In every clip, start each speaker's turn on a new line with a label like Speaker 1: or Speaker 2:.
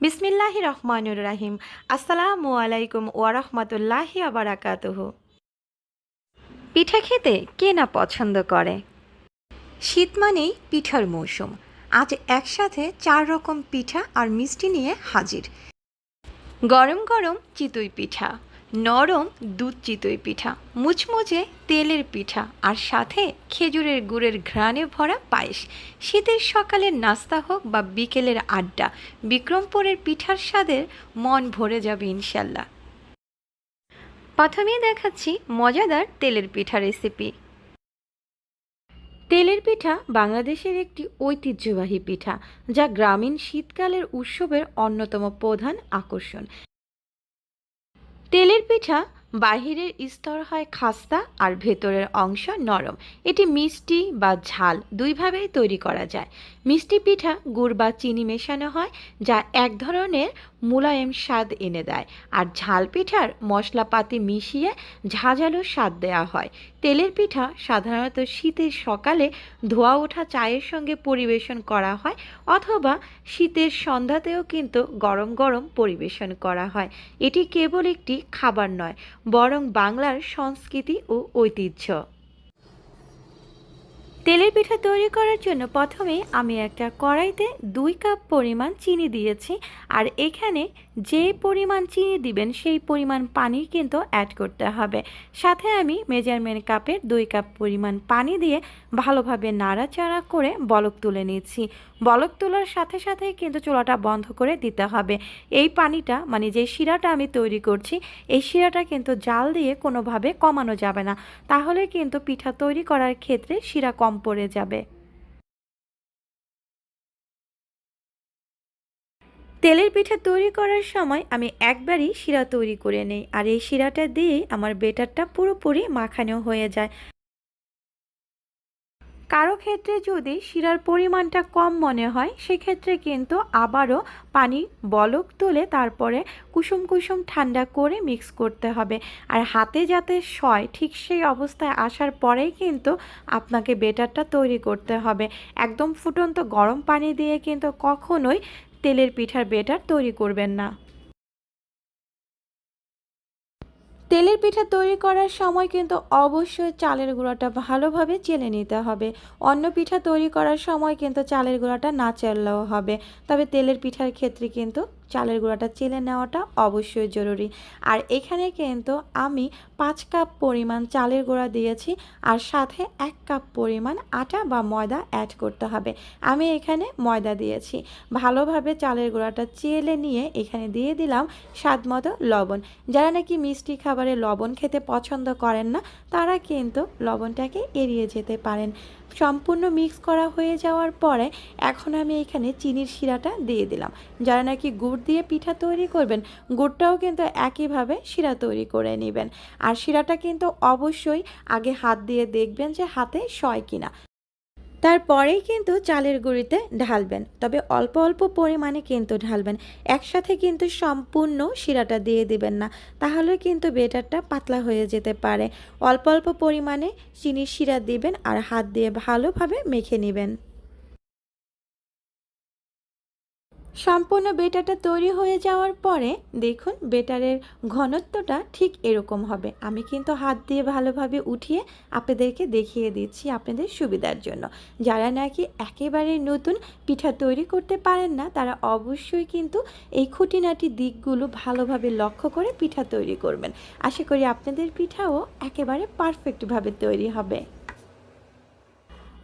Speaker 1: বিসমিল্লাহি রহমানুর রাহিম। আসসালামু আলাইকুম ওয়ারহমতুল্লাহি আবরাকাতুহু পিঠা খেতে কে না পছন্দ করে? শীত মানেই পিঠার মৌসুম। আজ একসাথে চার রকম পিঠা আর মিষ্টি নিয়ে হাজির। গরম গরম চিতই পিঠা। নরম দুধ চিতই পিঠা, মুচমুচে তেলের পিঠা আর সাথে খেজুরের গুড়ের ঘ্রাণে ভরা পায়েস। শীতের সকালের নাস্তা হোক বা বিকেলের আড্ডা, বিক্রমপুরের পিঠার স্বাদের মন ভরে যাবে ইনশাল্লাহ। প্রথমেই দেখাচ্ছি মজাদার তেলের পিঠা রেসিপি তেলের পিঠা বাংলাদেশের একটি ঐতিহ্যবাহী পিঠা, যা গ্রামীণ শীতকালের উৎসবের অন্যতম প্রধান আকর্ষণ। তেলের পিঠা বাহিরের স্তর হয় খাস্তা আর ভেতরের অংশ নরম। এটি মিষ্টি বা ঝাল দুইভাবেই তৈরি করা যায়। মিষ্টি পিঠা গুড় বা চিনি মেশানো হয়, যা এক ধরনের মুলায়েম স্বাদ এনে দেয়। আর ঝাল পিঠার মশলাপাতি মিশিয়ে ঝাঁঝালো স্বাদ দেওয়া হয়। তেলের পিঠা সাধারণত শীতের সকালে ধোয়া ওঠা চায়ের সঙ্গে পরিবেশন করা হয় অথবা শীতের সন্ধ্যাতেও কিন্তু গরম গরম পরিবেশন করা হয়। এটি কেবল একটি খাবার নয়, বরং বাংলার সংস্কৃতি ও ঐতিহ্য। তেলের পিঠা তৈরি করার জন্য প্রথমে আমি একটা কড়াইতে দুই কাপ পরিমাণ চিনি দিয়েছি, আর এখানে যে পরিমাণ চিনি দিবেন, সেই পরিমাণ পানি কিন্তু অ্যাড করতে হবে। সাথে আমি মেজারমেন্ট কাপের দুই কাপ পরিমাণ পানি দিয়ে ভালোভাবে নাড়াচাড়া করে বলক তুলে নিচ্ছি। বলক তোলার সাথে সাথেই কিন্তু চুলাটা বন্ধ করে দিতে হবে। এই পানিটা মানে যে শিরাটা আমি তৈরি করছি, এই শিরাটা কিন্তু জাল দিয়ে কোনোভাবে কমানো যাবে না। তাহলে কিন্তু পিঠা তৈরি করার ক্ষেত্রে শিরা কম পড়ে যাবে। তেলের পিঠা তৈরি করার সময় আমি একবারই শিরা তৈরি করে নেই। আর এই শিরাটা দিয়েই আমার বেটারটা পুরোপুরি মাখানো হয়ে যায়। কারও ক্ষেত্রে যদি শিরার পরিমাণটা কম মনে হয়, সেক্ষেত্রে কিন্তু আবারও পানি বলক তুলে তারপরে কুসুম কুসুম ঠান্ডা করে মিক্স করতে হবে। আর হাতে যাতে সয় ঠিক সেই অবস্থায় আসার পরেই কিন্তু আপনাকে বেটারটা তৈরি করতে হবে। একদম ফুটন্ত গরম পানি দিয়ে কিন্তু কখনোই তেলের পিঠার বেটার তৈরি করবেন না। তেলের পিঠা তৈরি করার সময় কিন্তু অবশ্যই চালের গুঁড়াটা ভালোভাবে চেলে নিতে হবে। অন্য পিঠা তৈরি করার সময় কিন্তু চালের গুঁড়াটা না চাললেও হবে। তবে তেলের পিঠার ক্ষেত্রে কিন্তু চালের গুঁড়াটা চেলে নেওয়াটা অবশ্যই জরুরি। আর এখানে কিন্তু আমি পাঁচ কাপ পরিমাণ চালের গুঁড়া দিয়েছি আর সাথে এক কাপ পরিমাণ আটা বা ময়দা অ্যাড করতে হবে। আমি এখানে ময়দা দিয়েছি। ভালোভাবে চালের গুঁড়াটা চেলে নিয়ে এখানে দিয়ে দিলাম স্বাদ মতো লবণ। যারা নাকি মিষ্টি খাবারে লবণ খেতে পছন্দ করেন না, তারা কিন্তু লবণটাকে এড়িয়ে যেতে পারেন। সম্পূর্ণ মিক্স করা হয়ে যাওয়ার পরে এখন আমি এখানে চিনির শিরাটা দিয়ে দিলাম। যারা নাকি গুড় দিয়ে পিঠা তৈরি করবেন, গুড়টাও কিন্তু একইভাবে শিরা তৈরি করে নেবেন। আর শিরাটা কিন্তু অবশ্যই আগে হাত দিয়ে দেখবেন যে হাতে সয় কিনা। তারপরেই কিন্তু চালের গুঁড়িতে ঢালবেন, তবে অল্প অল্প পরিমাণে কিন্তু ঢালবেন। একসাথে কিন্তু সম্পূর্ণ শিরাটা দিয়ে দিবেন না, তাহলে কিন্তু বেটারটা পাতলা হয়ে যেতে পারে। অল্প অল্প পরিমাণে চিনির শিরা দিবেন আর হাত দিয়ে ভালোভাবে মেখে নেবেন। সম্পূর্ণ বেটারটা তৈরি হয়ে যাওয়ার পরে দেখুন বেটারের ঘনত্বটা ঠিক এরকম হবে। আমি কিন্তু হাত দিয়ে ভালোভাবে উঠিয়ে আপনাদেরকে দেখিয়ে দিচ্ছি আপনাদের সুবিধার জন্য। যারা নাকি একেবারে নতুন পিঠা তৈরি করতে পারেন না, তারা অবশ্যই কিন্তু এই খুঁটিনাটি দিকগুলো ভালোভাবে লক্ষ্য করে পিঠা তৈরি করবেন। আশা করি আপনাদের পিঠাও একেবারে পারফেক্টভাবে তৈরি হবে।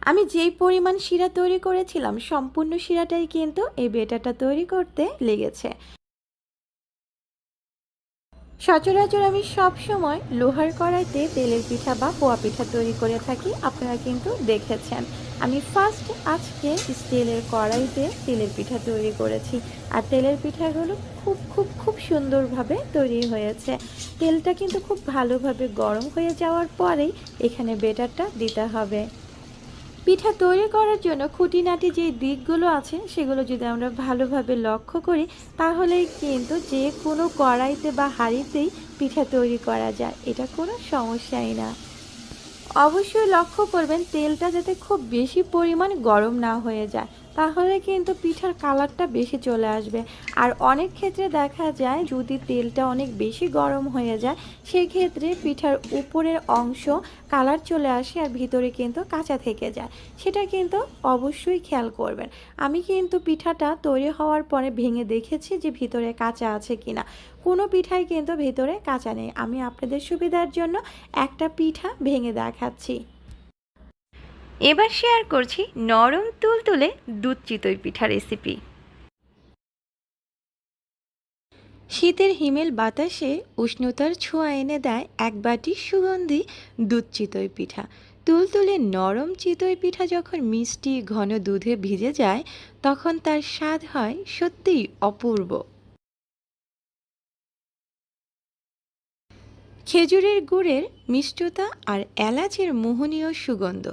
Speaker 1: আমি যেই পরিমাণ শিরা তৈরি করেছিলাম, সম্পূর্ণ শিরাটাই কিন্তু এই বেটাটা তৈরি করতে লেগেছে। সচরাচর আমি সব সময় লোহার কড়াইতে তেলের পিঠা বা পোয়া পিঠা তৈরি করে থাকি, আপনারা কিন্তু দেখেছেন। আমি ফার্স্ট আজকে স্টিলের কড়াইতে তেলের পিঠা তৈরি করেছি, আর তেলের পিঠাগুলো খুব খুব খুব সুন্দরভাবে তৈরি হয়েছে। তেলটা কিন্তু খুব ভালোভাবে গরম হয়ে যাওয়ার পরেই এখানে বেটারটা দিতে হবে। পিঠা তৈরি করার জন্য খুঁটিনাটি যে দিকগুলো আছে, সেগুলো যদি আমরা ভালোভাবে লক্ষ্য করি তাহলে কিন্তু যে কোনো কড়াইতে বা হাঁড়িতেই পিঠা তৈরি করা যায়। এটা কোনো সমস্যাই না। অবশ্যই লক্ষ্য করবেন, তেলটা যাতে খুব বেশি পরিমাণ গরম না হয়ে যায়। তাহলে কিন্তু পিঠার কালারটা বেশি চলে আসবে। আর অনেক ক্ষেত্রে দেখা যায়, যদি তেলটা অনেক বেশি গরম হয়ে যায়, সেক্ষেত্রে পিঠার উপরের অংশ কালার চলে আসে আর ভিতরে কিন্তু কাঁচা থেকে যায়। সেটা কিন্তু অবশ্যই খেয়াল করবেন। আমি কিন্তু পিঠাটা তৈরি হওয়ার পরে ভেঙে দেখেছি যে ভিতরে কাঁচা আছে কিনা। কোনো পিঠাই কিন্তু ভিতরে কাঁচা নেই। আমি আপনাদের সুবিধার জন্য একটা পিঠা ভেঙে দেখাচ্ছি। এবার শেয়ার করছি নরম তুলতুলে দুধ চিতই পিঠা রেসিপি শীতের হিমেল বাতাসে উষ্ণতার ছোঁয়া এনে দেয় এক বাটি সুগন্ধি দুধ চিতই পিঠা। তুলতুলে নরম চিতই পিঠা যখন মিষ্টি ঘন দুধে ভিজে যায়, তখন তার স্বাদ হয় সত্যিই অপূর্ব। খেজুরের গুড়ের মিষ্টতা আর এলাচের মোহনীয় সুগন্ধ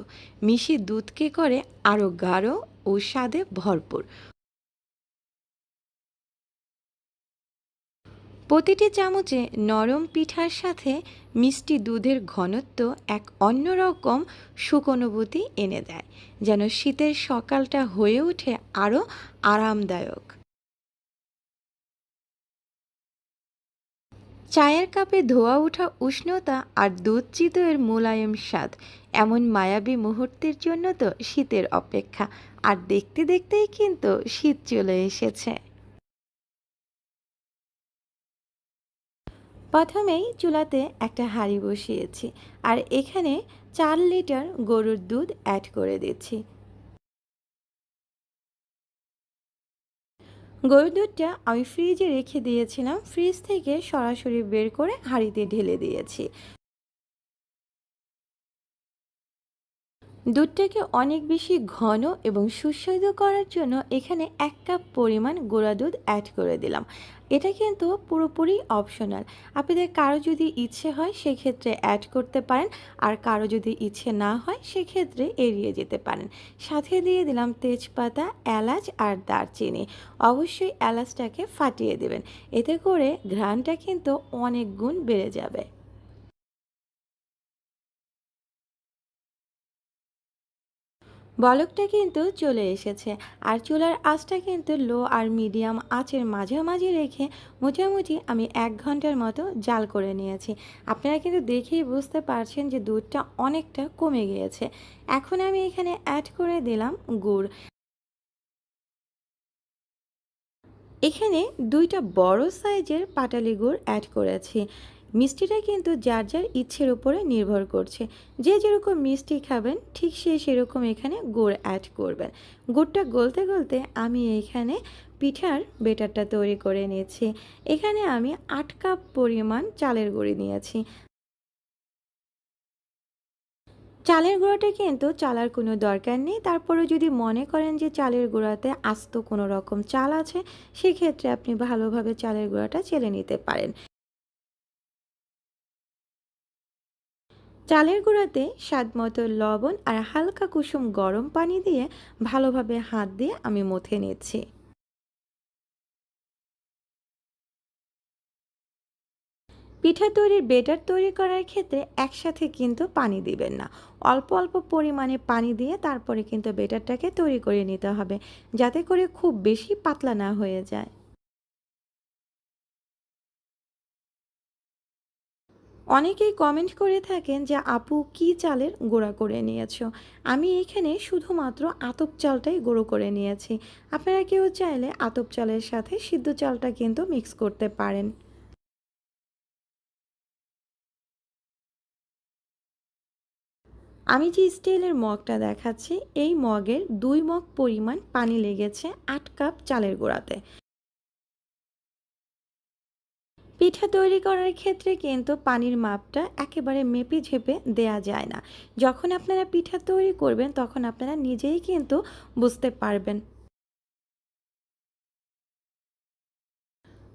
Speaker 1: মিশে দুধকে করে আরও গাঢ় ও স্বাদে ভরপুর। প্রতিটি চামচে নরম পিঠার সাথে মিষ্টি দুধের ঘনত্ব এক অন্যরকম সুকনুভূতি এনে দেয়, যেন শীতের সকালটা হয়ে ওঠে আরও আরামদায়ক। চায়ের কাপে ধোয়া ওঠা উষ্ণতা আর দুধ চিতইয়ের মোলায়েম স্বাদ, এমন মায়াবী মুহূর্তের জন্য তো শীতের অপেক্ষা। আর দেখতে দেখতেই কিন্তু শীত চলে এসেছে। প্রথমেই চুলাতে একটা হাঁড়ি বসিয়েছি আর এখানে চার লিটার গরুর দুধ অ্যাড করে দিচ্ছি। গরুর দুধটা আমি ফ্রিজে রেখে দিয়েছিলাম। ফ্রিজ থেকে সরাসরি বের করে হাঁড়িতে ঢেলে দিয়েছি। দুধটাকে অনেক বেশি ঘন এবং সুস্বাদু করার জন্য এখানে এক কাপ পরিমাণ গোড়া দুধ অ্যাড করে দিলাম। এটা কিন্তু পুরোপুরি অপশনাল আপনাদের কারও যদি ইচ্ছে হয়, সেক্ষেত্রে অ্যাড করতে পারেন। আর কারও যদি ইচ্ছে না হয়, সেক্ষেত্রে এড়িয়ে যেতে পারেন। সাথে দিয়ে দিলাম তেজপাতা, এলাচ আর দারচিনি। অবশ্যই এলাচটাকে ফাটিয়ে দেবেন। এতে করে ঘ্রাণটা কিন্তু অনেক গুণ বেড়ে যাবে। বলকটা কিন্তু চলে এসেছে। আর চুলার আঁচটা কিন্তু লো আর মিডিয়াম আঁচের মাঝামাঝি রেখে মোটামুটি আমি এক ঘণ্টার মতো জাল করে নিয়েছি। আপনারা কিন্তু দেখেই বুঝতে পারছেন যে দুধটা অনেকটা কমে গিয়েছে। এখন আমি এখানে অ্যাড করে দিলাম গুড়। এখানে দুইটা বড় সাইজের পাটালি গুড় অ্যাড করেছি। মিষ্টিটা কিন্তু যার যার ইচ্ছের উপরে নির্ভর করছে। যে যেরকম মিষ্টি খাবেন, ঠিক সে সেরকম এখানে গুড় অ্যাড করবেন। গুড়টা গলতে গলতে আমি এখানে পিঠার বেটারটা তৈরি করে নিয়েছি। এখানে আমি আট কাপ পরিমাণ চালের গুঁড়ি নিয়েছি। চালের গুঁড়োটা কিন্তু চালার কোনো দরকার নেই। তারপরে যদি মনে করেন যে চালের গুঁড়াতে আস্ত কোনো রকম চাল আছে, সেক্ষেত্রে আপনি ভালোভাবে চালের গুঁড়াটা চেলে নিতে পারেন। চালের গুঁড়াতে স্বাদ মতো লবণ আর হালকা কুসুম গরম পানি দিয়ে ভালোভাবে হাত দিয়ে আমি মথে নিচ্ছি। পিঠা তৈরির বেটার তৈরি করার ক্ষেত্রে একসাথে কিন্তু পানি দিবেন না। অল্প অল্প পরিমাণে পানি দিয়ে তারপরে কিন্তু বেটারটাকে তৈরি করে নিতে হবে, যাতে করে খুব বেশি পাতলা না হয়ে যায়। অনেকেই কমেন্ট করে থাকেন যে, আপু, কি চালের গুঁড়া করে নিয়েছো? আমি এখানে শুধুমাত্র আতপ চালটাই গুঁড়ো করে নিয়েছি। আপনারা কেউ চাইলে আতপ চালের সাথে সিদ্ধ চালটা কিন্তু মিক্স করতে পারেন। আমি যে স্টিলের মগটা দেখাচ্ছি, এই মগের দুই মগ পরিমাণ পানি লেগেছে আট কাপ চালের গুঁড়াতে। পিঠা তৈরি করার ক্ষেত্রে কিন্তু পানির মাপটা একেবারে মেপে ঝেপে দেয়া যায় না। যখন আপনারা পিঠা তৈরি করবেন, তখন আপনারা নিজেই কিন্তু বুঝতে পারবেন।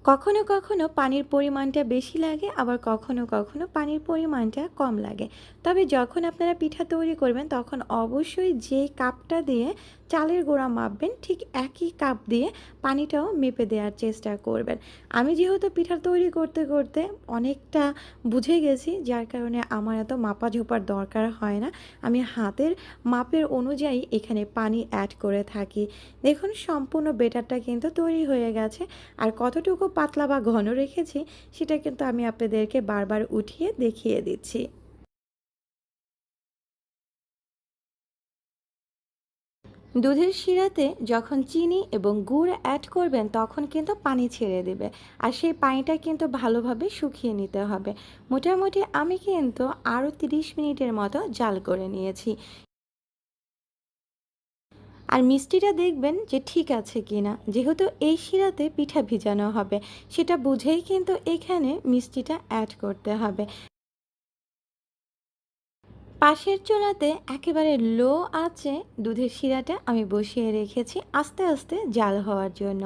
Speaker 1: কখনো কখনো পানির পরিমাণটা বেশি লাগে, আবার কখনো কখনো পানির পরিমাণটা কম লাগে। তবে যখন আপনারা পিঠা তৈরি করবেন, তখন অবশ্যই যে কাপটা দিয়ে চালের গোড়া মাপবেন, ঠিক একই কাপ দিয়ে পানিটাও মেপে দেওয়ার চেষ্টা করবেন। আমি যেহেতু পিঠা তৈরি করতে করতে অনেকটা বুঝে গেছি, যার কারণে আমার এত মাপা ঝোপার দরকার হয় না, আমি হাতের মাপের অনুযায়ী এখানে পানি অ্যাড করে থাকি। দেখুন, সম্পূর্ণ বেটারটা কিন্তু তৈরি হয়ে গেছে, আর কতটুকু পাতলা বা ঘন রেখেছি, সেটা কিন্তু আমি আপনাদেরকে বারবার উঠিয়ে দেখিয়ে দিচ্ছি। দুধের শিরাতে যখন চিনি এবং গুড় অ্যাড করবেন, তখন কিন্তু পানি ছেড়ে দেবে। আর সেই পানিটা কিন্তু ভালোভাবে শুকিয়ে নিতে হবে। মোটামুটি আমি কিন্তু আরও তিরিশ মিনিটের মতো জাল করে নিয়েছি। আর মিষ্টিটা দেখবেন যে ঠিক আছে কি না যেহেতু এই শিরাতে পিঠা ভিজানো হবে, সেটা বুঝেই কিন্তু এখানে মিষ্টিটা অ্যাড করতে হবে। পাশের চুলাতে একেবারে লো আছে দুধের শিরাটা আমি বসিয়ে রেখেছি আস্তে আস্তে জাল হওয়ার জন্য।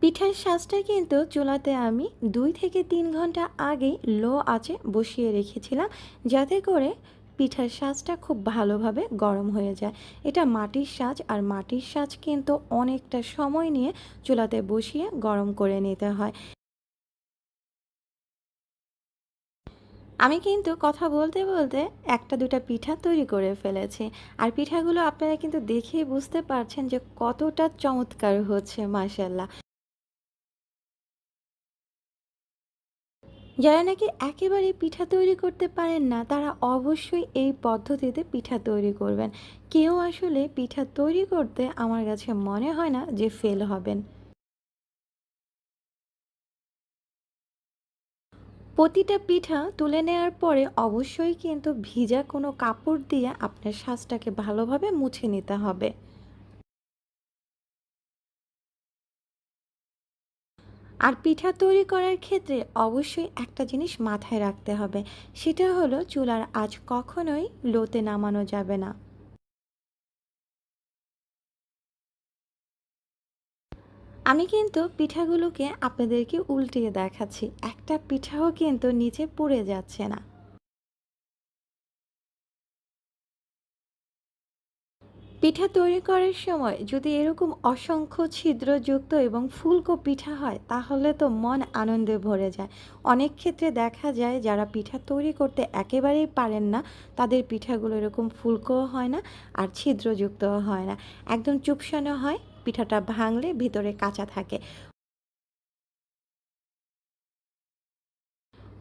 Speaker 1: পিঠার শ্বাসটা কিন্তু চুলাতে আমি দুই থেকে তিন ঘণ্টা আগেই লো আছে বসিয়ে রেখেছিলাম যাতে করে পিঠার সাজটা খুব ভালোভাবে গরম হয়ে যায়। এটা মাটির সাজ আর মাটির সাজ কিন্তু অনেকটা সময় নিয়ে চুলাতে বসিয়ে গরম করে নিতে হয়। আমি কিন্তু কথা বলতে বলতে একটা দুটা পিঠা তৈরি করে ফেলেছি। আর পিঠাগুলো আপনারা কিন্তু দেখেই বুঝতে পারছেন যে কতটা চমৎকার হচ্ছে মাসাল্লাহ যারা নাকি একেবারে পিঠা তৈরি করতে পারেন না, তারা অবশ্যই এই পদ্ধতিতে পিঠা তৈরি করবেন। কেউ আসলে পিঠা তৈরি করতে আমার কাছে মনে হয় না যে ফেল হবেন। প্রতিটা পিঠা তুলে নেওয়ার পরে অবশ্যই কিন্তু ভিজা কোনো কাপড় দিয়ে আপনার শ্বাসটাকে ভালোভাবে মুছে নিতে হবে। আর পিঠা তৈরি করার ক্ষেত্রে অবশ্যই একটা জিনিস মাথায় রাখতে হবে, সেটা হলো চুলার আঁচ কখনোই লোতে নামানো যাবে না। আমি কিন্তু পিঠাগুলোকে আপনাদেরকে উল্টিয়ে দেখাচ্ছি। একটা পিঠাও কিন্তু নিচে পুড়ে যাচ্ছে না। পিঠা তৈরি করার সময় যদি এরকম অসংখ্য ছিদ্রযুক্ত এবং ফুলকো পিঠা হয়, তাহলে তো মন আনন্দে ভরে যায়। অনেক ক্ষেত্রে দেখা যায়, যারা পিঠা তৈরি করতে একেবারেই পারেন না, তাদের পিঠাগুলো এরকম ফুলকোও হয় না আর ছিদ্রযুক্তও হয় না। একদম চুপসানো হয়। পিঠাটা ভাঙলে ভিতরে কাঁচা থাকে।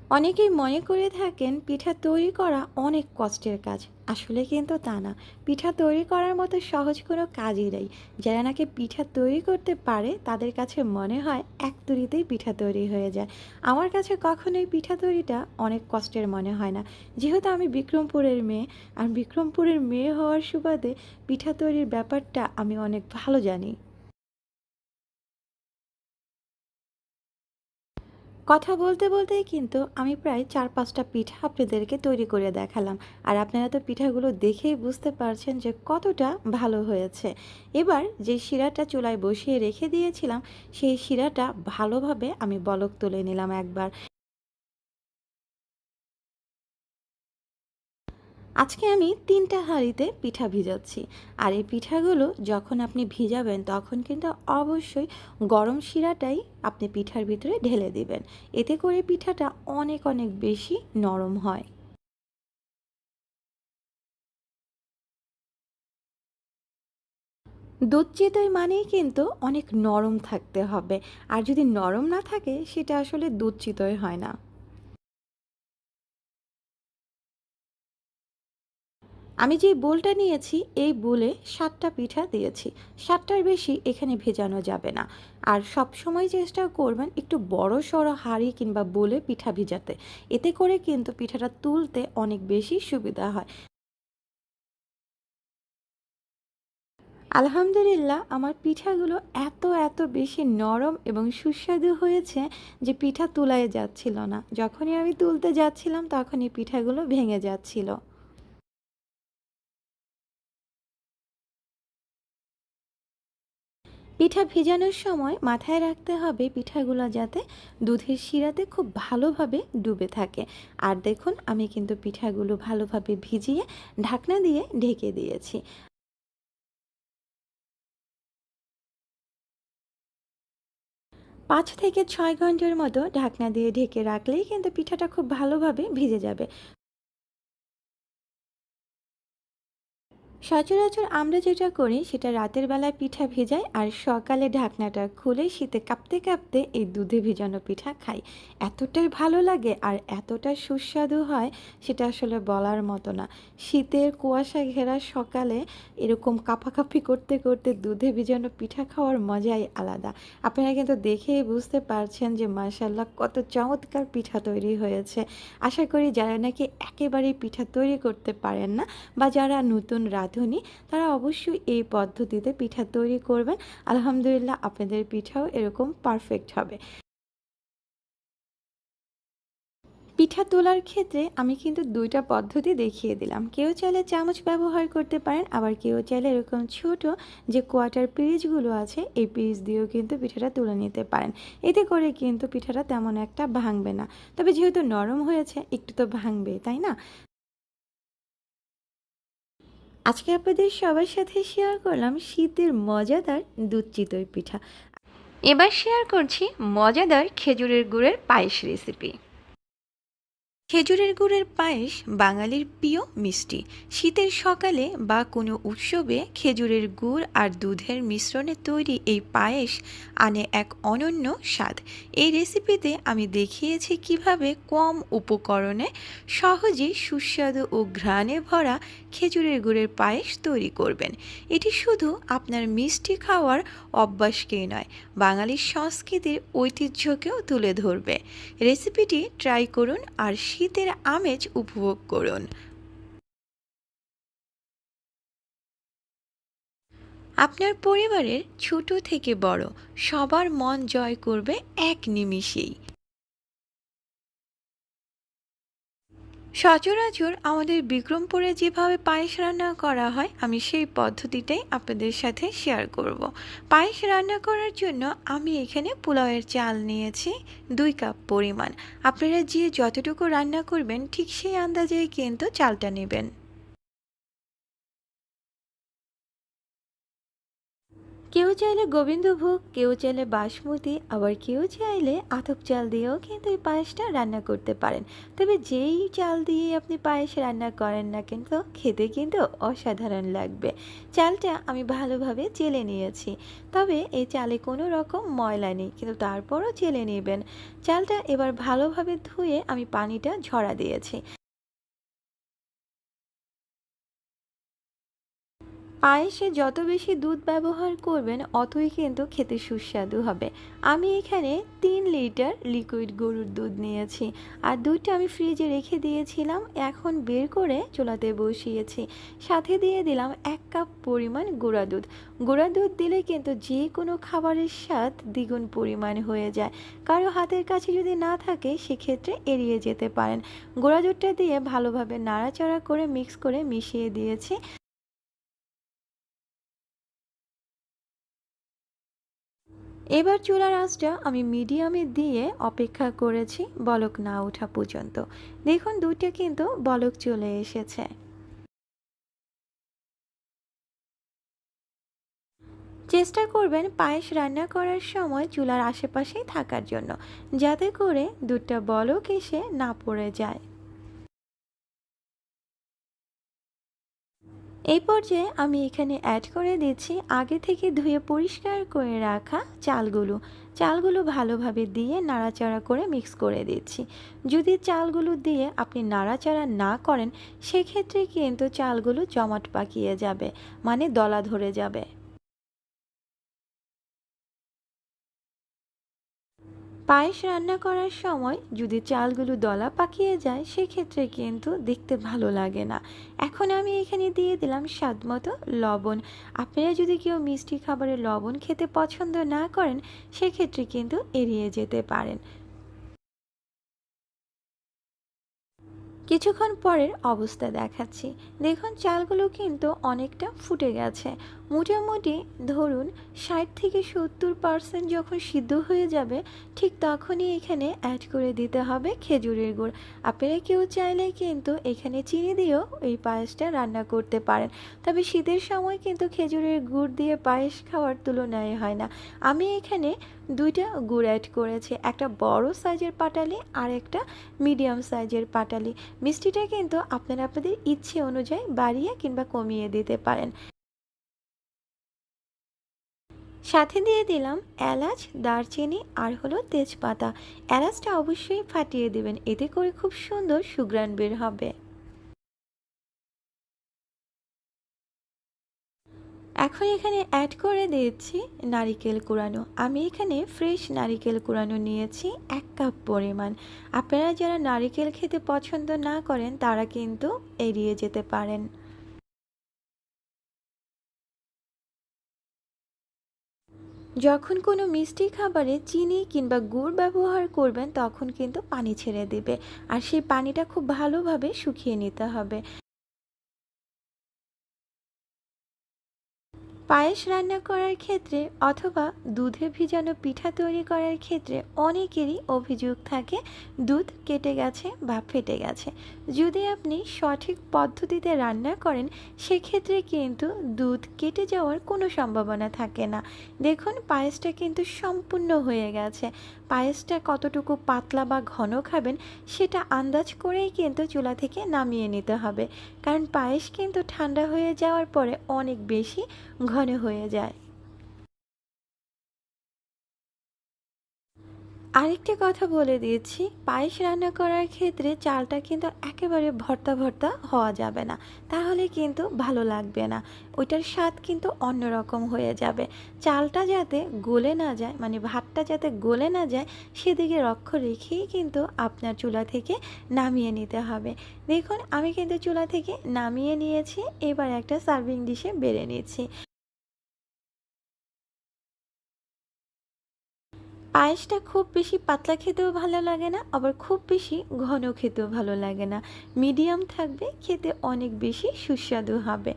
Speaker 1: অনেকেই মনে করে থাকেন পিঠা তৈরি করা অনেক কষ্টের কাজ। আসলে কিন্তু তা না। পিঠা তৈরি করার মতো সহজ কোনো কাজই নেই। যারা নাকি পিঠা তৈরি করতে পারে, তাদের কাছে মনে হয় এক তুরিতেই পিঠা তৈরি হয়ে যায়। আমার কাছে কখনোই পিঠা তৈরিটা অনেক কষ্টের মনে হয় না। যেহেতু আমি বিক্রমপুরের মেয়ে, আর বিক্রমপুরের মেয়ে হওয়ার সুবাদে পিঠা তৈরির ব্যাপারটা আমি অনেক ভালো জানি। কথা বলতে বলতেই কিন্তু আমি প্রায় চার পাঁচটা পিঠা আপনাদেরকে তৈরি করে দেখালাম। আর আপনারা তো পিঠাগুলো দেখেই বুঝতে পারছেন যে কতটা ভালো হয়েছে। এবার যে শিরাটা চুলায় বসিয়ে রেখে দিয়েছিলাম, সেই শিরাটা ভালোভাবে আমি বলক তুলে নিলাম একবার। আজকে আমি তিনটা হাঁড়িতে পিঠা ভিজাচ্ছি। আর এই পিঠাগুলো যখন আপনি ভিজাবেন, তখন কিন্তু অবশ্যই গরম শিরাটাই আপনি পিঠার ভিতরে ঢেলে দিবেন। এতে করে পিঠাটা অনেক অনেক বেশি নরম হয়। দুধ চিতই মানেই কিন্তু অনেক নরম থাকতে হবে। আর যদি নরম না থাকে, সেটা আসলে দুধ চিতই হয় না। আমি যে বোলটা নিয়েছি, এই বোলে সাতটা পিঠা দিয়েছি। সাতটার বেশি এখানে ভেজানো যাবে না। আর সব সময় চেষ্টা করবেন একটু বড় সড়ো হাঁড়ি কিংবা বোলে পিঠা ভিজাতে। এতে করে কিন্তু পিঠাটা তুলতে অনেক বেশি সুবিধা হয়। আলহামদুলিল্লাহ, আমার পিঠাগুলো এত এত বেশি নরম এবং সুস্বাদু হয়েছে যে পিঠা তুলাই যাচ্ছিল না। যখনই আমি তুলতে যাচ্ছিলাম, তখনই পিঠাগুলো ভেঙে যাচ্ছিল। পিঠা ভেজানোর সময় মাথায় রাখতে হবে পিঠাগুলো যাতে দুধের শিরাতে খুব ভালোভাবে ডুবে থাকে। আর দেখুন, আমি কিন্তু পিঠাগুলো ভালোভাবে ভিজিয়ে ঢাকনা দিয়ে ঢেকে দিয়েছি। পাঁচ থেকে ছয় ঘণ্টার মতো ঢাকনা দিয়ে ঢেকে রাখলেই কিন্তু পিঠাটা খুব ভালোভাবে ভিজে যাবে। সচরাচর আমরা যেটা করি, সেটা রাতের বেলায় পিঠা ভেজাই আর সকালে ঢাকনাটা খুলে শীতে কাঁপতে কাঁপতে এই দুধে ভেজানো পিঠা খাই। এতটাই ভালো লাগে আর এতটা সুস্বাদু হয়, সেটা আসলে বলার মতো না। শীতের কুয়াশা ঘেরা সকালে এরকম কাঁপাকাঁপি করতে করতে দুধে ভেজানো পিঠা খাওয়ার মজাই আলাদা। আপনারা কিন্তু দেখেই বুঝতে পারছেন যে মার্শাল্লাহ কত চমৎকার পিঠা তৈরি হয়েছে। আশা করি যারা নাকি একেবারেই পিঠা তৈরি করতে পারেন না বা যারা নতুন রাঁধুনি তারা অবশ্যই এই পদ্ধতিতে পিঠা তৈরি করবেন। আলহামদুলিল্লাহ, আপনাদের পিঠাও এরকম পারফেক্ট হবে। পিঠা তোলার ক্ষেত্রে আমি কিন্তু দুইটা পদ্ধতি দেখিয়ে দিলাম। কেউ চাইলে চামচ ব্যবহার করতে পারেন, আবার কেউ চাইলে এরকম ছোট যে কোয়াটার পিরিচগুলো আছে, এই পিরিচ দিয়েও কিন্তু পিঠাটা তুলে নিতে পারেন। এতে করে কিন্তু পিঠাটা তেমন একটা ভাঙবে না। তবে যেহেতু নরম হয়েছে, একটু তো ভাঙবে তাই না? আজকে আপনাদের সবার সাথে শেয়ার করলাম শীতের মজাদার দুধ চিতই পিঠা। এবার শেয়ার করছি মজাদার খেজুরের গুড়ের পায়েস রেসিপি খেজুরের গুড়ের পায়েস বাঙালির প্রিয় মিষ্টি। শীতের সকালে বা কোনো উৎসবে খেজুরের গুড় আর দুধের মিশ্রণে তৈরি এই পায়েস আনে এক অনন্য স্বাদ। এই রেসিপিতে আমি দেখিয়েছি কীভাবে কম উপকরণে সহজেই সুস্বাদু ও ঘ্রাণে ভরা খেজুরের গুড়ের পায়েস তৈরি করবেন। এটি শুধু আপনার মিষ্টি খাওয়ার অভ্যাসকেই নয়, বাঙালির সংস্কৃতির ঐতিহ্যকেও তুলে ধরবে। রেসিপিটি ট্রাই করুন আর শীতের আমেজ উপভোগ করুন। আপনার পরিবারের ছোট থেকে বড় সবার মন জয় করবে এক নিমিষেই। সচরাচর আমাদের বিক্রমপুরে যেভাবে পায়েস রান্না করা হয়, আমি সেই পদ্ধতিটাই আপনাদের সাথে শেয়ার করব। পায়েস রান্না করার জন্য আমি এখানে পোলাওয়ের চাল নিয়েছি, দুই কাপ পরিমাণ আপনারা যে যতটুকু রান্না করবেন, ঠিক সেই আন্দাজেই কিন্তু চালটা নেবেন কেউ চাইলে গোবিন্দভোগ, কেউ চাইলে বাসমতি, আবার কেউ চাইলে আতপ চাল দিয়েও কিন্তু এই পায়েসটা রান্না করতে পারেন। তবে যেই চাল দিয়ে আপনি পায়েস রান্না করেন না কিন্তু খেতে কিন্তু অসাধারণ লাগবে। চালটা আমি ভালোভাবে চেলে নিয়েছি। তবে এই চালে কোনো রকম ময়লা নেই, কিন্তু তারপরও চেলে নেবেন। চালটা এবার ভালোভাবে ধুয়ে আমি পানিটা ঝরা দিয়েছি। পায়েসে যত বেশি দুধ ব্যবহার করবেন, অতই কিন্তু খেতে সুস্বাদু হবে। আমি এখানে তিন লিটার লিকুইড গরুর দুধ নিয়েছি। আর দুধটা আমি ফ্রিজে রেখে দিয়েছিলাম, এখন বের করে চুলাতে বসিয়েছি। সাথে দিয়ে দিলাম এক কাপ পরিমাণ গুঁড়া দুধ। গুঁড়া দুধ দিলে কিন্তু যে কোনো খাবারের স্বাদ দ্বিগুণ পরিমাণ হয়ে যায়। কারও হাতের কাছে যদি না থাকে, সেক্ষেত্রে এড়িয়ে যেতে পারেন। গুঁড়া দুধটা দিয়ে ভালোভাবে নাড়াচাড়া করে মিক্স করে মিশিয়ে দিয়েছি। এবার চুলার আঁচটা আমি মিডিয়ামে দিয়ে অপেক্ষা করেছি বলক না ওঠা পর্যন্ত। দেখুন দুধটা কিন্তু বলক চলে এসেছে। চেষ্টা করবেন পায়েস রান্না করার সময় চুলার আশেপাশেই থাকার জন্য, যাতে করে দুধটা বলক এসে না পড়ে যায়। এই পর্যায়ে আমি এখানে অ্যাড করে দিচ্ছি আগে থেকে ধুয়ে পরিষ্কার করে রাখা চালগুলো। চালগুলো ভালোভাবে দিয়ে নাড়াচাড়া করে মিক্স করে দিচ্ছি। যদি চালগুলো দিয়ে আপনি নাড়াচাড়া না করেন, সেক্ষেত্রে কিন্তু চালগুলো জমাট পাকিয়ে যাবে মানে দলা ধরে যাবে। পায়েস রান্না করার সময় যদি চালগুলো দলা পাকিয়ে যায়, সেক্ষেত্রে কিন্তু দেখতে ভালো লাগে না। এখন আমি এখানে দিয়ে দিলাম স্বাদ মতো লবণ। আপনারা যদি কেউ মিষ্টি খাবারে লবণ খেতে পছন্দ না করেন, সেক্ষেত্রে কিন্তু এড়িয়ে যেতে পারেন। কিছুক্ষণ পরের অবস্থা দেখাচ্ছি। দেখুন, চালগুলো কিন্তু অনেকটা ফুটে গেছে। মোটামুটি ধরুন ষাট থেকে সত্তর পার্সেন্ট যখন সিদ্ধ হয়ে যাবে, ঠিক তখনই এখানে অ্যাড করে দিতে হবে খেজুরের গুড়। আপনারা কেউ চাইলে কিন্তু এখানে চিনি দিয়েও এই পায়েসটা রান্না করতে পারেন। তবে শীতের সময় কিন্তু খেজুরের গুড় দিয়ে পায়েস খাওয়ার তুলনায় হয় না। আমি এখানে দুইটা গুড় অ্যাড করেছি, একটা বড় সাইজের পাটালি আর একটা মিডিয়াম সাইজের পাটালি। মিষ্টিটা কিন্তু আপনারা আপনাদের ইচ্ছে অনুযায়ী বাড়িয়ে কিংবা কমিয়ে দিতে পারেন। সাথে দিয়ে দিলাম এলাচ, দারচিনি আর হলো তেজপাতা। এলাচটা অবশ্যই ফাটিয়ে দিবেন, এতে করে খুব সুন্দর সুগ্রান বের হবে। এখন এখানে অ্যাড করে দিয়েছি নারিকেল কুড়ানো। আমি এখানে ফ্রেশ নারিকেল কুড়ানো নিয়েছি এক কাপ পরিমাণ। আপনারা যারা নারিকেল খেতে পছন্দ না করেন, তারা কিন্তু এড়িয়ে যেতে পারেন। যখন কোনো মিষ্টি খাবারে চিনি কিংবা গুড় ব্যবহার করবেন, তখন কিন্তু পানি ছেড়ে দেবে। আর সেই পানিটা খুব ভালোভাবে শুকিয়ে নিতে হবে। পায়েস রান্না করার ক্ষেত্রে অথবা দুধে ভিজানো পিঠা তৈরি করার ক্ষেত্রে অনেকেরই অভিযোগ থাকে, দুধ কেটে গেছে বা ফেটে গেছে। যদি আপনি সঠিক পদ্ধতিতে রান্না করেন, সেক্ষেত্রে কিন্তু দুধ কেটে যাওয়ার কোনো সম্ভাবনা থাকে না। দেখুন, পায়েসটা কিন্তু সম্পূর্ণ হয়ে গেছে। পায়েসটা কতটুকু পাতলা বা ঘন খাবেন, সেটা আন্দাজ করেই কিন্তু চুলা থেকে নামিয়ে নিতে হবে। কারণ পায়েস কিন্তু ঠান্ডা হয়ে যাওয়ার পরে অনেক বেশি ঘন হয়ে যায়। আরেকটি কথা বলে দিয়েছি, পায়েস রান্না করার ক্ষেত্রে চালটা কিন্তু একেবারে ভর্তা ভর্তা হওয়া যাবে না। তাহলে কিন্তু ভালো লাগবে না। ওইটার স্বাদ কিন্তু অন্যরকম হয়ে যাবে। চালটা যাতে গলে না যায় মানে ভাতটা যাতে গলে না যায়, সেদিকে লক্ষ্য রেখেই কিন্তু আপনার চুলা থেকে নামিয়ে নিতে হবে। দেখুন, আমি কিন্তু চুলা থেকে নামিয়ে নিয়েছি, এবার একটা সার্ভিং ডিশে বেড়ে নিয়েছি পায়েসটা খুব বেশি পাতলা খেতেও ভালো লাগে না, আবার খুব বেশি ঘন খেতেও ভালো লাগে না। মিডিয়াম থাকবে, খেতে অনেক বেশি সুস্বাদু হবে।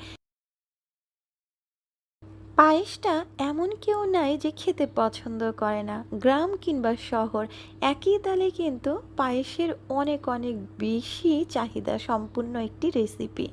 Speaker 1: পায়েসটা এমন কেউ নাই যে খেতে পছন্দ করে না। গ্রাম কিংবা শহর, একই তালে কিন্তু পায়েসের অনেক অনেক বেশি চাহিদা সম্পূর্ণ একটি রেসিপি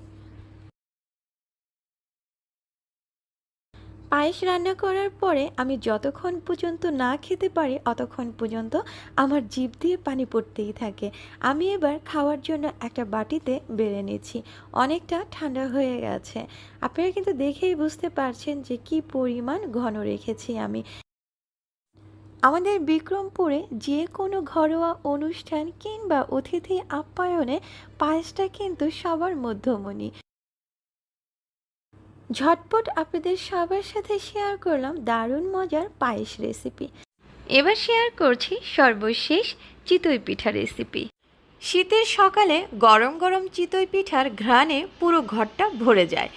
Speaker 1: পায়েস রান্না করার পরে আমি যতক্ষণ পর্যন্ত না খেতে পারি, অতক্ষণ পর্যন্ত আমার জিভ দিয়ে পানি পড়তেই থাকে। আমি এবার খাওয়ার জন্য একটা বাটিতে বেড়ে নিচ্ছি। অনেকটা ঠান্ডা হয়ে গেছে। আপনারা কিন্তু দেখেই বুঝতে পারছেন যে কি পরিমাণ ঘন রেখেছি আমি। আমাদের বিক্রমপুরে যে কোনো ঘরোয়া অনুষ্ঠান কিংবা অতিথি আপ্যায়নে পায়েসটা কিন্তু সবার মধ্যমণি। ঝটপট আপনাদের সবার সাথে শেয়ার করলাম দারুণ মজার পায়েস রেসিপি এবার শেয়ার করছি সর্বশেষ চিতই পিঠা রেসিপি শীতের সকালে গরম গরম চিতই পিঠার ঘ্রাণে পুরো ঘরটা ভরে যায়।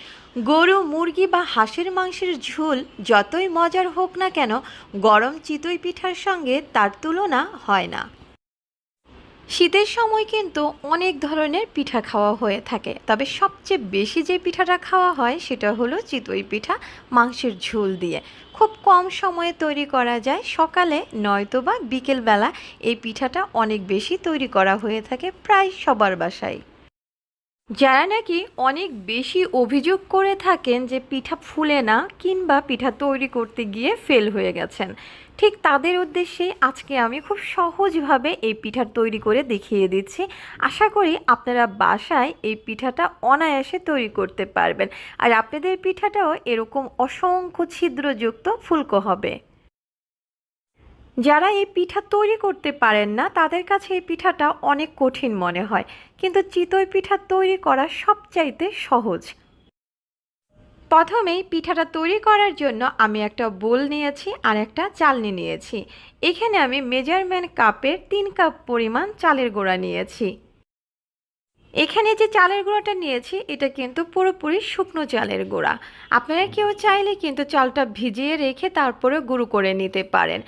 Speaker 1: গরু, মুরগি বা হাঁসের মাংসের ঝোল যতই মজার হোক না কেন, গরম চিতই পিঠার সঙ্গে তার তুলনা হয় না। শীতের সময় কিন্তু অনেক ধরনের পিঠা খাওয়া হয়ে থাকে। তবে সবচেয়ে বেশি যে পিঠাটা খাওয়া হয় সেটা হলো চিতই পিঠা, মাংসের ঝোল দিয়ে। খুব কম সময়ে তৈরি করা যায়। সকালে নয়তো বা বিকেলবেলা এই পিঠাটা অনেক বেশি তৈরি করা হয়ে থাকে প্রায় সবার বাসায়। যারা নাকি অনেক বেশি অভিযোগ করে থাকেন যে পিঠা ফুলে না কিংবা পিঠা তৈরি করতে গিয়ে ফেল হয়ে গেছেন, ঠিক তাদের উদ্দেশ্যে আজকে আমি খুব সহজভাবে এই পিঠা তৈরি করে দেখিয়ে দিচ্ছি। আশা করি আপনারা বাসায় এই পিঠাটা অনায়াসে তৈরি করতে পারবেন। আর আপনাদের পিঠাটাও এরকম অসংখ্য ছিদ্রযুক্ত ফুলকো হবে। যারা এই পিঠা তৈরি করতে পারেন না, তাদের কাছে এই পিঠাটা অনেক কঠিন মনে হয়। কিন্তু চিতই পিঠা তৈরি করা সবচাইতে সহজ। প্রথমেই পিঠাটা তৈরি করার জন্য আমি একটা বোল নিয়েছি আর একটা চালনি নিয়েছি। এখানে আমি মেজারমেন্ট কাপের তিন কাপ পরিমাণ চালের গুঁড়া নিয়েছি। এখানে যে চালের গুঁড়াটা নিয়েছি, এটা কিন্তু পুরোপুরি শুকনো চালের গুঁড়া। আপনারা কেউ চাইলে কিন্তু চালটা ভিজিয়ে রেখে তারপরে গুঁড়ো করে নিতে পারেন।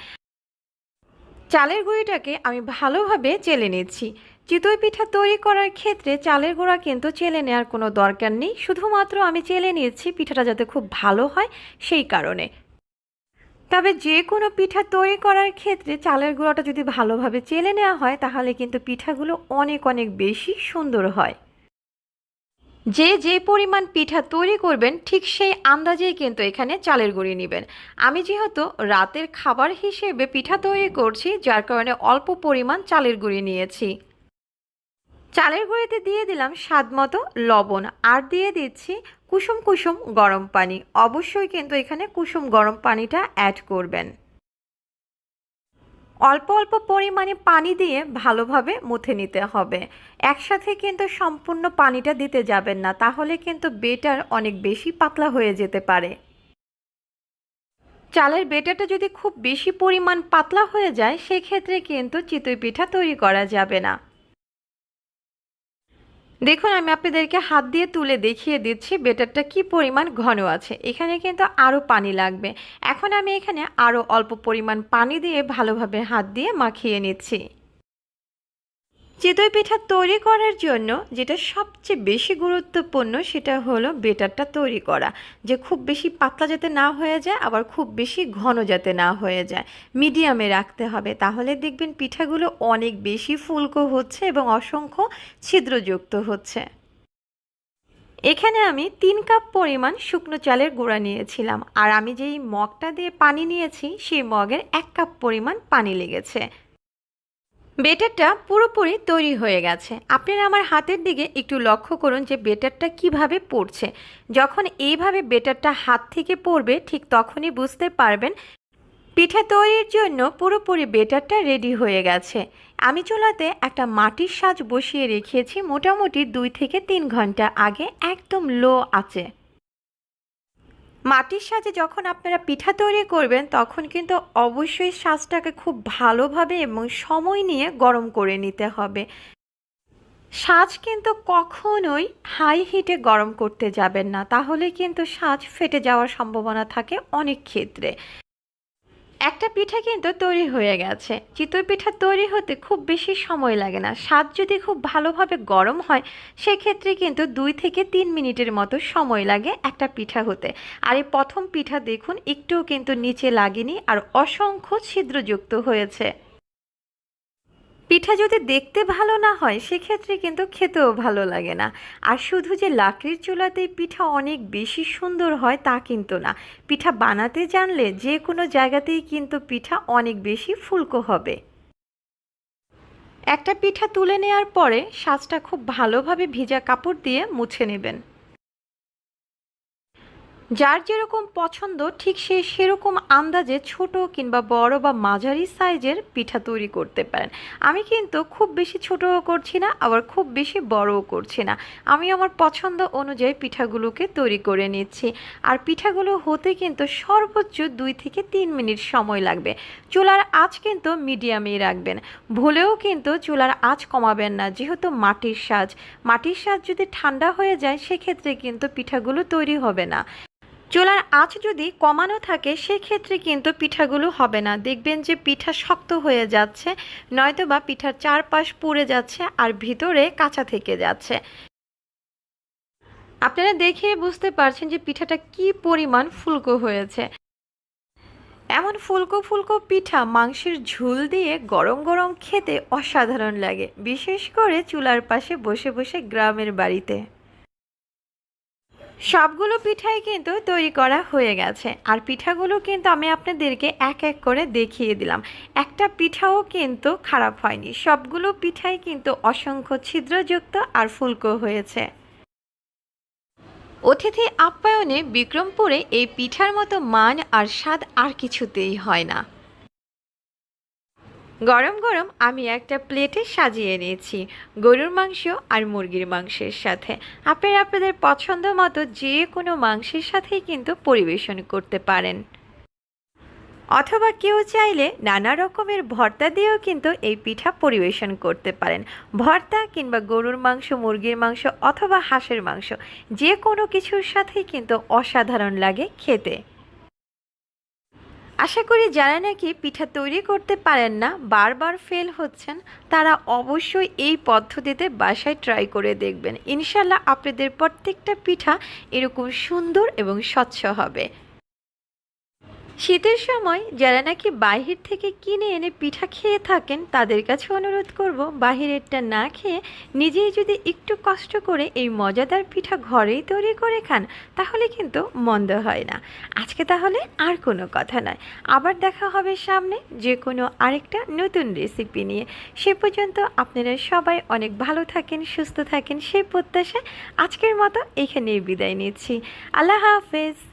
Speaker 1: চালের গুঁড়িটাকে আমি ভালোভাবে চেলে নিচ্ছি চিতই পিঠা তৈরি করার ক্ষেত্রে চালের গুঁড়া কিন্তু চেলে নেওয়ার কোনো দরকার নেই। শুধুমাত্র আমি চেলে নিয়েছি, পিঠাটা যাতে খুব ভালো হয় সেই কারণে। তবে যে কোনো পিঠা তৈরি করার ক্ষেত্রে চালের গুঁড়াটা যদি ভালোভাবে চেলে নেওয়া হয়, তাহলে কিন্তু পিঠাগুলো অনেক অনেক বেশি সুন্দর হয়। যে যে পরিমাণ পিঠা তৈরি করবেন, ঠিক সেই আন্দাজেই কিন্তু এখানে চালের গুঁড়ি নেবেন। আমি যেহেতু রাতের খাবার হিসেবে পিঠা তৈরি করছি, যার কারণে অল্প পরিমাণ চালের গুঁড়ি নিয়েছি। চালের গুঁড়িতে দিয়ে দিলাম স্বাদ মতো লবণ আর দিয়ে দিচ্ছি কুসুম কুসুম গরম পানি। অবশ্যই কিন্তু এখানে কুসুম গরম পানিটা অ্যাড করবেন। অল্প অল্প পরিমাণে পানি দিয়ে ভালোভাবে মুথে নিতে হবে। একসাথে কিন্তু সম্পূর্ণ পানিটা দিতে যাবেন না, তাহলে কিন্তু বেটার অনেক বেশি পাতলা হয়ে যেতে পারে। চালের বেটাটা যদি খুব বেশি পরিমাণ পাতলা হয়ে যায়, সেক্ষেত্রে কিন্তু চিতই পিঠা তৈরি করা যাবে না। দেখুন, আমি আপনাদেরকে হাত দিয়ে তুলে দেখিয়ে দিচ্ছি বেটারটা কি পরিমাণ ঘন আছে। এখানে কিন্তু আরও পানি লাগবে। এখন আমি এখানে আরও অল্প পরিমাণ পানি দিয়ে ভালোভাবে হাত দিয়ে মাখিয়ে নিচ্ছি। চিতই পিঠা তৈরি করার জন্য যেটা সবচেয়ে বেশি গুরুত্বপূর্ণ সেটা হলো বেটারটা তৈরি করা। যে খুব বেশি পাতলা যাতে না হয়ে যায়, আবার খুব বেশি ঘন যাতে না হয়ে যায়। মিডিয়ামে রাখতে হবে। তাহলে দেখবেন পিঠাগুলো অনেক বেশি ফুলকো হচ্ছে এবং অসংখ্য ছিদ্রযুক্ত হচ্ছে। এখানে আমি তিন কাপ পরিমাণ শুকনো চালের গুঁড়া নিয়েছিলাম। আর আমি যেই মগটা দিয়ে পানি নিয়েছি, সেই মগের এক কাপ পরিমাণ পানি লেগেছে। বেটারটা পুরোপুরি তৈরি হয়ে গেছে। আপনারা আমার হাতের দিকে একটু লক্ষ্য করুন যে বেটারটা কীভাবে পড়ছে। যখন এইভাবে বেটারটা হাত থেকে পড়বে, ঠিক তখনই বুঝতে পারবেন পিঠা তৈরির জন্য পুরোপুরি বেটারটা রেডি হয়ে গেছে। আমি চুলাতে একটা মাটির সাজ বসিয়ে রেখেছি মোটামুটি দুই থেকে তিন ঘণ্টা আগে, একদম লো আছে মাটির সাজে যখন আপনারা পিঠা তৈরি করবেন, তখন কিন্তু অবশ্যই সাজটাকে খুব ভালোভাবে এবং সময় নিয়ে গরম করে নিতে হবে। সাজ কিন্তু কখনোই হাই হিটে গরম করতে যাবেন না, তাহলে কিন্তু সাজ ফেটে যাওয়ার সম্ভাবনা থাকে অনেক ক্ষেত্রে। একটা পিঠা কিন্তু তৈরি হয়ে গেছে। চিতই পিঠা তৈরি হতে খুব বেশি সময় লাগে না। স্বাদ যদি খুব ভালোভাবে গরম হয়, সেক্ষেত্রে কিন্তু দুই থেকে তিন মিনিটের মতো সময় লাগে একটা পিঠা হতে। আর এই প্রথম পিঠা দেখুন, একটুও কিন্তু নিচে লাগেনি আর অসংখ্য ছিদ্রযুক্ত হয়েছে। পিঠা যদি দেখতে ভালো না হয়, সেক্ষেত্রে কিন্তু খেতেও ভালো লাগে না। আর শুধু যে লাকড়ির চুলাতেই পিঠা অনেক বেশি সুন্দর হয়, তা কিন্তু না। পিঠা বানাতে জানলে যে কোনো জায়গাতেই কিন্তু পিঠা অনেক বেশি ফুলকো হবে। একটা পিঠা তুলে নেওয়ার পরে, সাজটা খুব ভালোভাবে ভিজা কাপড় দিয়ে মুছে নেবেন। যার যেরকম পছন্দ, ঠিক সে সেরকম আন্দাজে ছোট কিংবা বড় বা মাঝারি সাইজের পিঠা তৈরি করতে পারেন। আমি কিন্তু খুব বেশি ছোটও করছি না, আবার খুব বেশি বড়ও করছি না। আমি আমার পছন্দ অনুযায়ী পিঠাগুলোকে তৈরি করে নিচ্ছি। আর পিঠাগুলো হতে কিন্তু সর্বোচ্চ দুই থেকে তিন মিনিট সময় লাগবে। চুলার আঁচ কিন্তু মিডিয়ামেই রাখবেন। ভুলেও কিন্তু চুলার আঁচ কমাবেন না, যেহেতু মাটির সাজ মাটির সাজ যদি ঠান্ডা হয়ে যায়, সেক্ষেত্রে কিন্তু পিঠাগুলো তৈরি হবে না। চুলার আঁচ যদি কমানো থাকে, সেক্ষেত্রে কিন্তু পিঠাগুলো হবে না। দেখবেন যে পিঠা শক্ত হয়ে যাচ্ছে নয়তো বা পিঠার চারপাশ পুড়ে যাচ্ছে আর ভিতরে কাঁচা থেকে যাচ্ছে। আপনারা দেখে বুঝতে পারছেন যে পিঠাটা কি পরিমাণ ফুলকো হয়েছে। এমন ফুলকো ফুলকো পিঠা মাংসের ঝুল দিয়ে গরম গরম খেতে অসাধারণ লাগে, বিশেষ করে চুলার পাশে বসে বসে গ্রামের বাড়িতে। সবগুলো পিঠাই কিন্তু তৈরি করা হয়ে গেছে। আর পিঠাগুলো কিন্তু আমি আপনাদেরকে এক এক করে দেখিয়ে দিলাম। একটা পিঠাও কিন্তু খারাপ হয়নি। সবগুলো পিঠাই কিন্তু অসংখ্য ছিদ্রযুক্ত আর ফুলকো হয়েছে। অতিথি আপ্যায়নে বিক্রমপুরে এই পিঠার মতো মান আর স্বাদ আর কিছুতেই হয় না। গরম গরম আমি একটা প্লেটে সাজিয়ে নিয়েছি গরুর মাংস আর মুরগির মাংসের সাথে। আপনারা আপনাদের পছন্দ মতো যে কোনো মাংসের সাথেই কিন্তু পরিবেশন করতে পারেন। অথবা কেউ চাইলে নানা রকমের ভর্তা দিয়েও কিন্তু এই পিঠা পরিবেশন করতে পারেন। ভর্তা কিংবা গরুর মাংস, মুরগির মাংস অথবা হাঁসের মাংস, যে কোনো কিছুর সাথেই কিন্তু অসাধারণ লাগে খেতে। আশা করি যারা নাকি পিঠা তৈরি করতে পারেন না, বারবার ফেল হচ্ছেন, তারা অবশ্যই এই পদ্ধতিতে বাসায় ট্রাই করে দেখবেন। ইনশাল্লাহ আপনাদের প্রত্যেকটা পিঠা এরকম সুন্দর এবং স্বচ্ছ হবে। শীতের সময় যারা নাকি বাহির থেকে কিনে এনে পিঠা খেয়ে থাকেন, তাদের কাছে অনুরোধ করব বাহিরেরটা না খেয়ে নিজেই যদি একটু কষ্ট করে এই মজাদার পিঠা ঘরেই তৈরি করে খান, তাহলে কিন্তু মন্দ হয় না। আজকে তাহলে আর কোনো কথা নয়। আবার দেখা হবে সামনে যে কোনো আরেকটা নতুন রেসিপি নিয়ে। সে পর্যন্ত আপনারা সবাই অনেক ভালো থাকেন, সুস্থ থাকেন, সেই প্রত্যাশায় আজকের মতো এখানেই বিদায় নিচ্ছি। আল্লাহ হাফেজ।